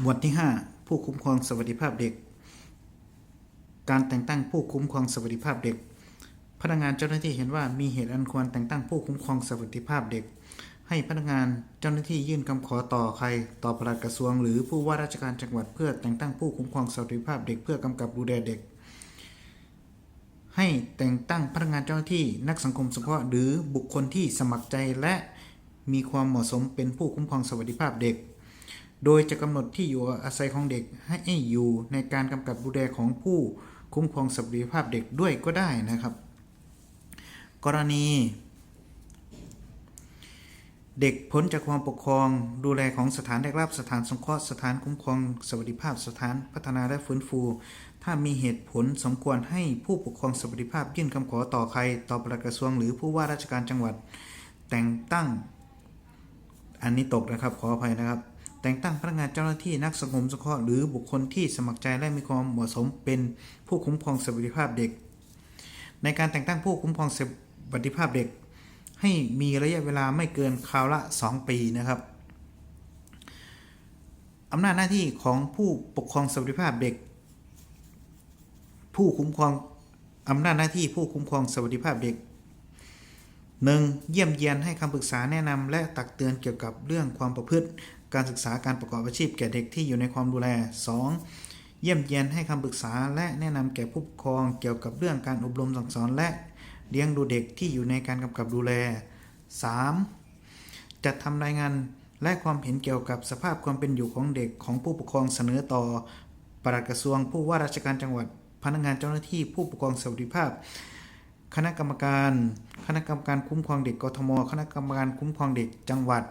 หมวดที่ 5 ผู้คุ้มครองสวัสดิภาพเด็ก การแต่งตั้งผู้คุ้มครองสวัสดิภาพเด็ก พนักงานเจ้าหน้าที่เห็นว่ามีเหตุอันควรแต่งตั้งผู้คุ้มครองสวัสดิภาพเด็ก ให้พนักงานเจ้าหน้าที่ยื่นคำขอต่อใคร ต่อปลัดกระทรวง หรือผู้ว่าราชการจังหวัดเพื่อแต่งตั้งผู้คุ้มครองสวัสดิภาพเด็กเพื่อกำกับดูแลเด็ก ให้แต่งตั้งพนักงานเจ้าหน้าที่นักสังคมสงเคราะห์หรือบุคคลที่สมัครใจและมีความเหมาะสมเป็นผู้คุ้มครองสวัสดิภาพเด็ก โดยจะกำหนดที่อยู่อาศัยของเด็กให้อยู่ในการกำกับดูแลของผู้คุ้มครองสวัสดิภาพเด็กด้วยก็ได้นะครับ กรณี เด็กพ้นจากความปกครองดูแลของสถานได้รับสถานสงเคราะห์สถานคุ้มครองสวัสดิภาพสถานพัฒนาและฟื้นฟู ถ้ามีเหตุผลสมควรให้ผู้ปกครองสวัสดิภาพยื่นคำขอต่อใครต่อปลัดกระทรวงหรือผู้ว่าราชการจังหวัดแต่งตั้ง อันนี้ตกนะครับขออภัยนะครับ แต่งตั้งพนักงานเจ้าหน้าที่นักสังคมสงเคราะห์หรือบุคคลที่สมัครใจและมีความเหมาะสมเป็นผู้คุ้มครองสวัสดิภาพเด็ก ในการแต่งตั้งผู้คุ้มครองสวัสดิภาพเด็ก ให้มีระยะเวลาไม่เกินคราวละ 2 ปีนะครับอำนาจหน้าที่ของผู้ปกครองสวัสดิภาพเด็ก ผู้คุ้มครองอำนาจหน้าที่ผู้คุ้มครองสวัสดิภาพเด็ก 1. เยี่ยมเยียนให้คำปรึกษาแนะนำและตักเตือนเกี่ยวกับเรื่องความประพฤติ การศึกษาการประกอบอาชีพแก่เด็กที่อยู่ในความดูแล 2. เยี่ยมเยียนให้คำปรึกษาและแนะนำแก่ผู้ปกครองเกี่ยวกับเรื่องการอบรมสั่งสอนและเลี้ยงดูเด็กที่อยู่ในการกำกับดูแล 3. จัดทำรายงานและความเห็นเกี่ยวกับสภาพความเป็นอยู่ของเด็กของผู้ปกครองเสนอต่อปลัดกระทรวงผู้ว่าราชการจังหวัด พนักงานเจ้าหน้าที่ผู้ปกครองสวัสดิภาพ คณะกรรมการ คณะกรรมการคุ้มครองเด็กกทม คณะกรรมการคุ้มครองเด็กจังหวัด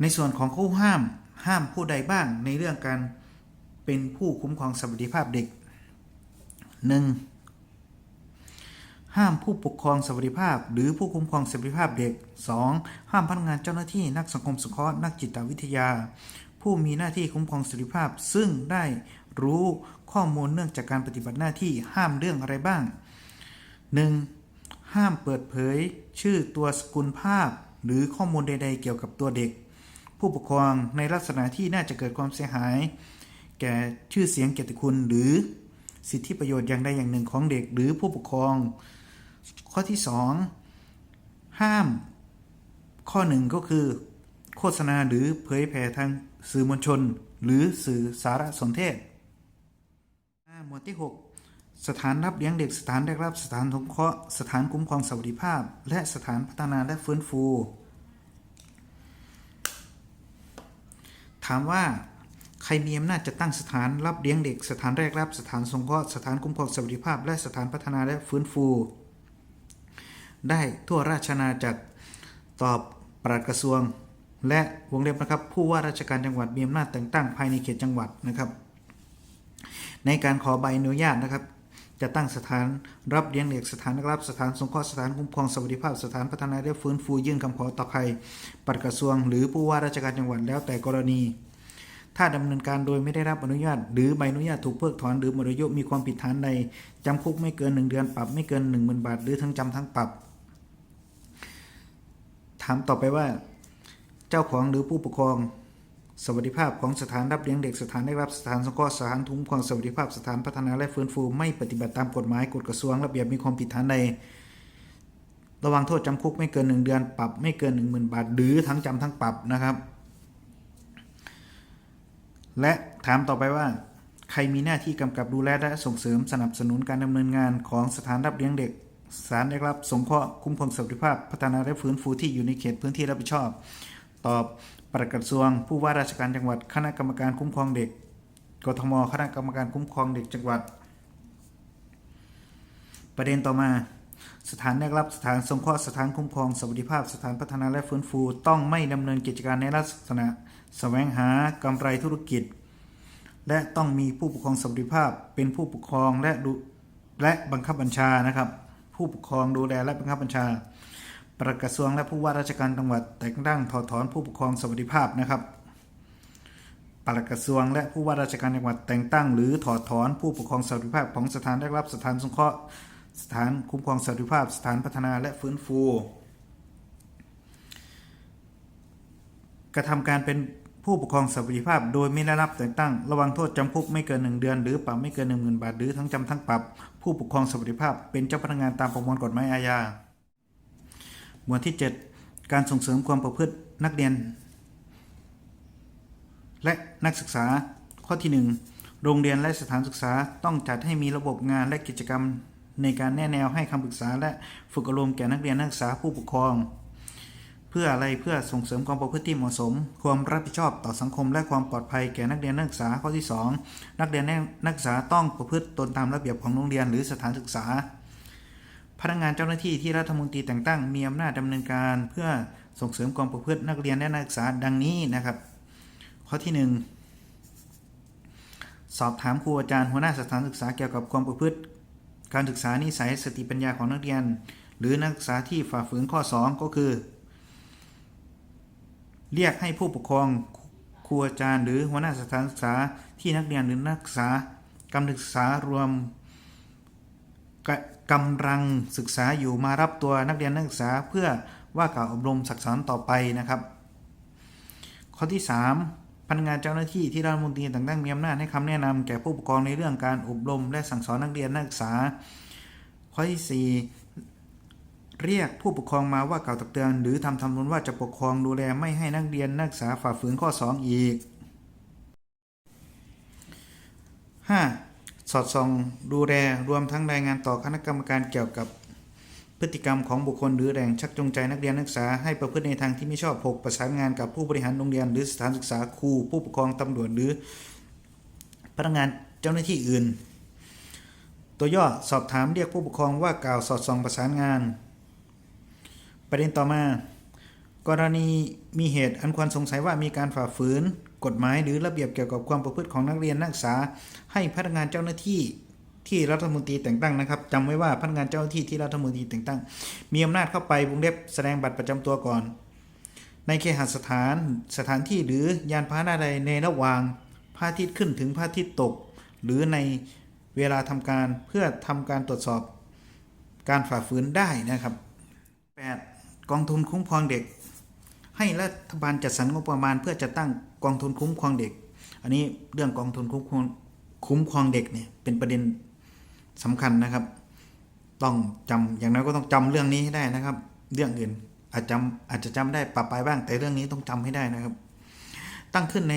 ในส่วนของข้อห้ามห้ามผู้ใดบ้างในเรื่องการเป็นผู้คุ้มครองสวัสดิภาพเด็ก 1. ห้ามผู้ปกครองสวัสดิภาพ หรือผู้คุ้มครองสวัสดิภาพเด็ก 2. ห้ามพนักงานเจ้าหน้าที่นักสังคมสงเคราะห์นักจิตวิทยา ผู้มีหน้าที่คุ้มครองสวัสดิภาพ ซึ่งได้รู้ข้อมูลเนื่องจากการปฏิบัติหน้าที่ห้ามเรื่องอะไรบ้าง 1. ห้ามเปิดเผย ชื่อตัวสกุลภาพ หรือข้อมูลใด ๆ เกี่ยวกับตัวเด็ก ผู้ปกครองในลักษณะที่น่าจะเกิดความเสียหาย แก่ชื่อเสียงเกียรติคุณ หรือสิทธิประโยชน์อย่างใดอย่างหนึ่งของเด็กหรือผู้ปกครอง ข้อที่ 2 ห้าม ข้อหนึ่งก็คือ โฆษณาหรือเผยแผ่ทางสื่อมวลชน หรือสื่อสารสนเทศหมวดที่ 6 สถานรับเลี้ยงเด็กสถานได้รับสถานสงเคราะห์สถานคุ้มครองสวัสดิภาพ และสถานพัฒนาและฟื้นฟู ถามว่าใครมีอำนาจจะตั้งสถานรับเลี้ยงเด็ก สถานแรกรับสถานสงเคราะห์สถานคุ้มครองสวัสดิภาพ และสถานพัฒนาและฟื้นฟู ได้ทั่วราชอาณาจักรตอบปลัดกระทรวง และวงเล็บนะครับ ผู้ว่าราชการจังหวัดมีอำนาจแต่งตั้งภายในเขตจังหวัดนะครับ ในการขอใบอนุญาตนะครับ จะตั้งสถานรับเลี้ยงเด็กสถานรับสถานสงเคราะห์สถานคุ้มครองสวัสดิภาพสถานพัฒนาและฟื้นฟูยื่นคำขอต่อใครปัดกระทรวง หรือผู้ว่าราชการจังหวัดแล้วแต่กรณี ถ้าดำเนินการโดยไม่ได้รับอนุญาต หรือใบอนุญาตถูกเพิกถอนหรือหมดอายุมีความผิดฐานใดจำคุกไม่เกิน 1 เดือนปรับไม่เกิน 1 0,000 บาท หรือทั้งจำทั้งปรับ ถามต่อไปว่า เจ้าของหรือผู้ปกครอง สวัสดิภาพของสถานรับเลี้ยงเด็กสถานได้รับสถานสงเคราะห์สถานทุ้มความสวัสดิภาพสถานพัฒนาและฟื้นฟูไม่ปฏิบัติตามกฎหมายกฎกระทรวงระเบียบมีความผิดฐานใดระวังโทษจำคุกไม่เกิน 1 เดือน ปรับไม่เกิน 1 0,000 บาท หรือทั้งจำทั้งปรับนะครับ และถามต่อไปว่า ใครมีหน้าที่กำกับดูแลและส่งเสริมสนับสนุนการดำเนินงานของสถานรับเลี้ยงเด็กสถานได้รับสงเคราะห์คุ้มครองสวัสดิภาพ พัฒนาและฟื้นฟูที่อยู่ในเขตพื้นที่รับผิดชอบ ตอบ ปลัดกระทรวง ผู้ว่าราชการจังหวัด คณะกรรมการคุ้มครองเด็ก กทม คณะกรรมการคุ้มครองเด็กจังหวัด ประเด็นต่อมา สถานได้รับสถานสงเคราะห์สถานคุ้มครองสวัสดิภาพสถานพัฒนาและฟื้นฟู ต้องไม่ดำเนินกิจการในลักษณะแสวงหากำไรธุรกิจ และต้องมีผู้ปกครองสวัสดิภาพเป็นผู้ปกครองและดูและบังคับบัญชานะครับ ผู้ปกครองดูแลและบังคับบัญชา ปลัดกระทรวงและผู้ว่าราชการจังหวัดแต่งตั้งถอดถอนผู้ปกครองสวัสดิภาพนะครับปลัดกระทรวงและผู้ว่าราชการจังหวัดแต่งตั้ง หรือถอดถอนผู้ปกครองสวัสดิภาพของสถานได้รับสถานสงเคราะห์สถานคุ้มครองสวัสดิภาพ สถานพัฒนาและฟื้นฟู กระทำการเป็นผู้ปกครองสวัสดิภาพ โดยไม่ได้รับแต่งตั้ง ระวังโทษจำคุกไม่เกิน 1 เดือน หรือปรับไม่เกิน1 0,000 บาท หรือทั้งจำทั้งปรับ ผู้ปกครองสวัสดิภาพ เป็นเจ้าพนักงานตามประมวลกฎหมายอาญา หมวดที่ 7 การส่งเสริมความประพฤตินักเรียน และนักศึกษาข้อที่ 1 โรงเรียนและสถานศึกษาต้องจัดให้มีระบบงานและกิจกรรมในการแนะแนวให้คำปรึกษาและฝึกอบรมแก่นักเรียนนักศึกษาผู้ปกครอง เพื่ออะไรเพื่อส่งเสริมความประพฤติที่เหมาะสม ความรับผิดชอบต่อสังคม และความปลอดภัยแก่นักเรียนนักศึกษาข้อที่ 2 นักเรียนนักศึกษาต้องประพฤติตนตามระเบียบของโรงเรียนหรือสถานศึกษา พนักงานเจ้าหน้าที่ที่รัฐมนตรีแต่งตั้งมีอำนาจดำเนินการ เพื่อส่งเสริมความประพฤตินักเรียนและนักศึกษาดังนี้นะครับ ข้อที่ 1 สอบถามครูอาจารย์หัวหน้าสถานศึกษาเกี่ยวกับความประพฤติ การศึกษานิสัยสติปัญญาของนักเรียน หรือนักศึกษาที่ฝ่าฝืนข้อ 2 ก็คือ เรียกให้ผู้ปกครองครูอาจารย์หรือหัวหน้าสถานศึกษาที่นักเรียนหรือนักศึกษากำลังศึกษารวม กำลังศึกษาอยู่มารับตัวนักเรียนนักศึกษาเพื่อว่ากล่าวอบรมสั่งสอนต่อไปนะครับ ข้อที่ 3 พนักงานเจ้าหน้าที่ที่รัฐมนตรีแต่างตั้งมีอำนาจให้คำแนะนำแก่ผู้ปกครองในเรื่องการอบรม และสั่งสอนนักเรียนนักศึกษา ข้อที่ 4 เรียกผู้ปกครองมาว่ากล่าวตักเตือน หรือทำทำนวนว่าจะปกครองดูแลไม่ให้นักเรียนนักศึกษาฝ่าฝืนข้อ 2 อีก 5. สอดส่องดูแลรวมทั้งรายงานต่อคณะกรรมการเกี่ยวกับพฤติกรรมของบุคคลหรือแรงชักจูงใจนักเรียนนักศึกษาให้ประพฤติในทางที่ไม่ชอบ 6 ประสานงานกับผู้บริหารโรงเรียน หรือสถานศึกษาครูผู้ปกครองตำรวจหรือพนักงานเจ้าหน้าที่อื่น ตัวย่อสอบถามเรียกผู้ปกครองว่ากล่าวสอดส่องประสานงาน ประเด็นต่อมา กรณีมีเหตุอันควรสงสัยว่ามีการฝ่าฝืน กฎหมายหรือระเบียบเกี่ยวกับความประพฤติของนักเรียนนักศึกษา ให้พนักงานเจ้าหน้าที่ที่รัฐมนตรีแต่งตั้งนะครับจำไว้ว่าพนักงานเจ้าหน้าที่ที่รัฐมนตรีแต่งตั้ง มีอำนาจเข้าไปวงเล็บแสดงบัตรประจำตัวก่อน ในเคหสถานสถานที่หรือยานพาหนะใดในระหว่างพระอาทิตย์ขึ้นถึงพระอาทิตย์ตก หรือในเวลาทำการเพื่อทำการตรวจสอบการฝ่าฝืนได้นะครับ 8. กองทุนคุ้มครองเด็ก ให้รัฐบาลจัดสรรงบประมาณเพื่อจะตั้งกองทุนคุ้มครองเด็ก อันนี้เรื่องกองทุนคุ้มครองคุ้มครองเด็กเนี่ยเป็นประเด็นสำคัญนะครับ ต้องจำอย่างน้อยก็ต้องจำเรื่องนี้ให้ได้นะครับ เรื่องอื่นอาจจำอาจจะจำได้ปรับไปบ้าง แต่เรื่องนี้ต้องจำให้ได้นะครับ ตั้งขึ้นใน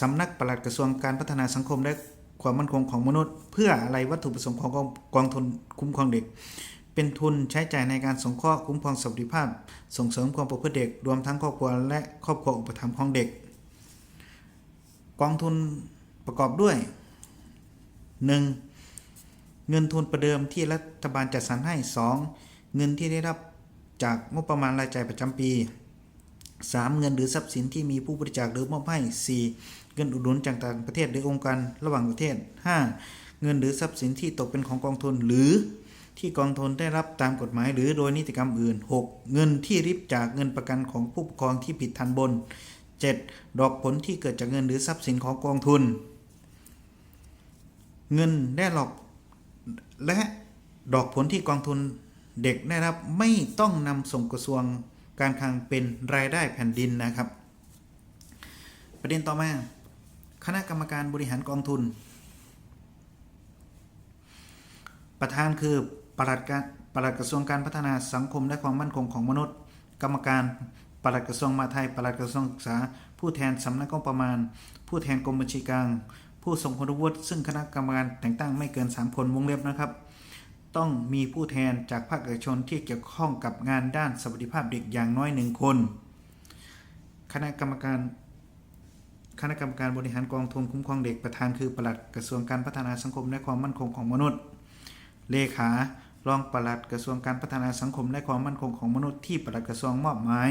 สำนักปลัดกระทรวงการพัฒนาสังคมและความมั่นคงของมนุษย์ เพื่ออะไรวัตถุประสงค์ของกองทุนคุ้มครองเด็ก เป็นทุนใช้จ่ายในการสงเคราะห์คุ้มครองสวัสดิภาพ ส่งเสริมความประพฤติเด็ก รวมทั้งครอบครัวและครอบครัวอุปถัมภ์ของเด็ก กองทุนประกอบด้วย 1. เงินทุนประเดิมที่รัฐบาลจัดสรรให้ 2. เงินที่ได้รับจากงบประมาณรายจ่ายประจำปี 3. เงินหรือทรัพย์สินที่มีผู้บริจาคหรือมอบให้ 4. เงินอุดหนุนจากต่างประเทศหรือองค์การระหว่างประเทศ 5. เงินหรือทรัพย์สินที่ตกเป็นของกองทุนหรือ ที่กองทุนได้รับตามกฎหมายหรือโดยนิติกรรมอื่น 6. เงินที่ริบจากเงินประกันของผู้ปกครองที่ผิดทันบน 7. ดอกผลที่เกิดจากเงินหรือทรัพย์สินของกองทุน เงินได้หลอกและดอกผลที่กองทุนเด็กได้รับไม่ต้องนำส่งกระทรวงการคลังเป็นรายได้แผ่นดินนะครับ ประเด็นต่อมา คณะกรรมการบริหารกองทุน ประธานคือ ปลัดการปลัดกระทรวงการพัฒนาสังคมและความมั่นคงของมนุษย์ กรรมการปลัดกระทรวงมหาดไทยปลัดกระทรวงศึกษา ผู้แทนสำนักงบประมาณ ผู้แทนกรมบัญชีกลาง ผู้ทรงคุณวุฒิซึ่งคณะกรรมการแต่งตั้งไม่เกิน 3 คนวงเล็บนะครับ ต้องมีผู้แทนจากภาคเอกชนที่เกี่ยวข้องกับงานด้านสวัสดิภาพเด็กอย่างน้อยหนึ่งคน คณะกรรมการคณะกรรมการบริหารกองทุนคุ้มครองเด็กประธานคือปลัดกระทรวงการพัฒนาสังคมและความมั่นคงของมนุษย์ เลขา รองปลัดกระทรวงการพัฒนาสังคมและความมั่นคงของมนุษย์ที่ปลัดกระทรวงมอบหมาย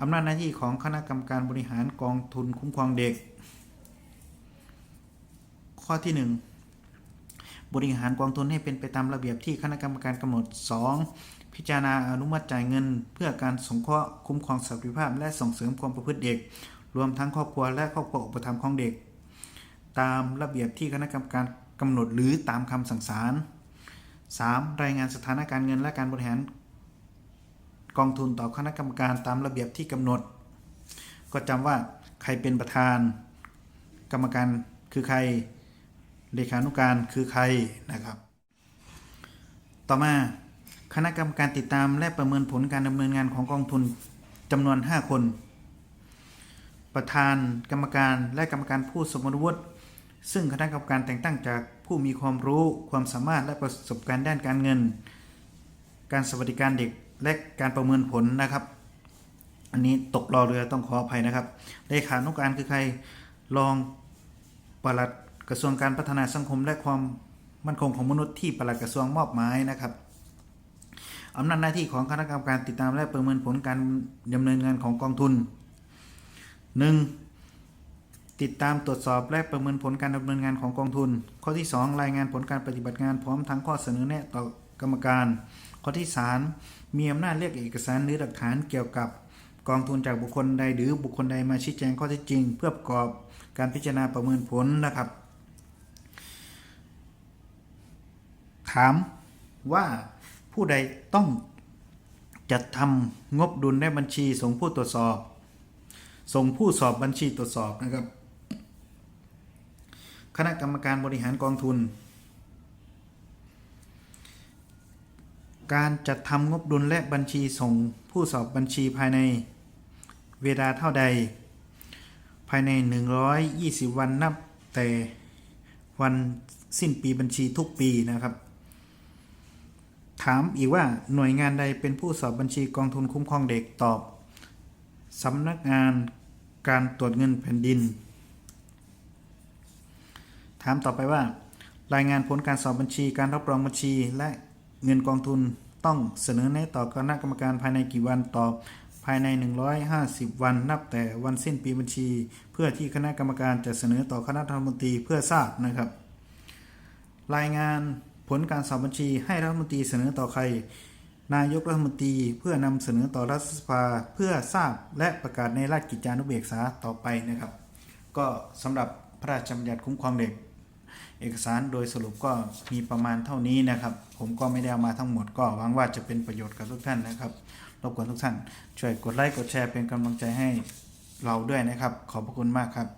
อำนาจหน้าที่ของคณะกรรมการบริหารกองทุนคุ้มครองเด็ก ข้อที่ 1 บริหารกองทุนให้เป็นไปตามระเบียบที่คณะกรรมการกำหนด 2. พิจารณาอนุมัติจ่ายเงิน เพื่อการสงเคราะห์คุ้มครองสวัสดิภาพ และส่งเสริมความประพฤติเด็ก รวมทั้งครอบครัวและครอบครัวอุปถัมภ์ของเด็ก ตามระเบียบที่คณะกรรมการกำหนดหรือตามคำสั่งศาล 3. รายงานสถานการเงินและการบริหารกองทุนต่อคณะกรรมการตามระเบียบที่กำหนด ก็จำว่าใครเป็นประธาน กรรมการคือใครเลขานุการคือใครนะครับ ต่อมาคณะกรรมการติดตามและประเมินผลการดำเนินงานของกองทุนจำนวน 5 คน ประธานกรรมการและกรรมการผู้สมรู้วุฒิซึ่งคณะกรรมการแต่งตั้งจาก ผู้มีความรู้ความสามารถและประสบการณ์ด้านการเงิน การสวัสดิการเด็กและการประเมินผลนะครับ อันนี้ตกรอเรือต้องขออภัยนะครับเลขานุการคือใครรองปลัดกระทรวงการพัฒนาสังคมและความมั่นคงของมนุษย์ที่ปลัดกระทรวงมอบหมายนะครับอำนาจหน้าที่ของคณะกรรมการติดตามและประเมินผลการดำเนินงานของกองทุน 1. ติดตามตรวจสอบและประเมินผลการดำเนินงานของกองทุน ข้อที่ 2 รายงานผลการปฏิบัติงานพร้อมทั้งข้อเสนอแนะต่อกรรมการ ข้อที่ 3 มีอำนาจเรียกเอกสารหรือหลักฐานเกี่ยวกับกองทุนจากบุคคลใดหรือบุคคลใดมาชี้แจงข้อเท็จจริง เพื่อประกอบการพิจารณาประเมินผลนะครับ ถามว่าผู้ใดต้องจัดทำงบดุลและบัญชีส่งผู้ตรวจสอบ ส่งผู้สอบบัญชีตรวจสอบนะครับ คณะกรรมการบริหารกองทุน การจัดทำงบดุลและบัญชีส่งผู้สอบบัญชีภายในเวลาเท่าใด ภายใน 120 วันนับแต่วันสิ้นปีบัญชีทุกปีนะครับ ถามอีกว่าหน่วยงานใดเป็นผู้สอบบัญชีกองทุนคุ้มครองเด็กตอบสำนักงานการตรวจเงินแผ่นดิน ถามต่อไปว่า รายงานผลการสอบบัญชี การรับรองบัญชี และเงินกองทุนต้องเสนอแนะต่อคณะกรรมการภายในกี่วันตอบภายใน 150 วันนับแต่วันสิ้นปีบัญชี เพื่อที่คณะกรรมการจะเสนอต่อคณะรัฐมนตรีเพื่อทราบนะครับ รายงานผลการสอบบัญชีให้รัฐมนตรีเสนอต่อใคร นายกรัฐมนตรีเพื่อนำเสนอต่อรัฐสภาเพื่อทราบและประกาศในราชกิจจานุเบกษาต่อไปนะครับ ก็สำหรับพระราชบัญญัติคุ้มครองเด็ก เอกสารโดยสรุปก็มีประมาณเท่านี้นะครับ ผมก็ไม่ได้เอามาทั้งหมดก็หวังว่าจะเป็นประโยชน์กับทุกท่านนะครับรบกวนทุกท่านช่วยกดไลค์กดแชร์เป็นกำลังใจให้เราด้วยนะครับ ขอบพระคุณมากครับ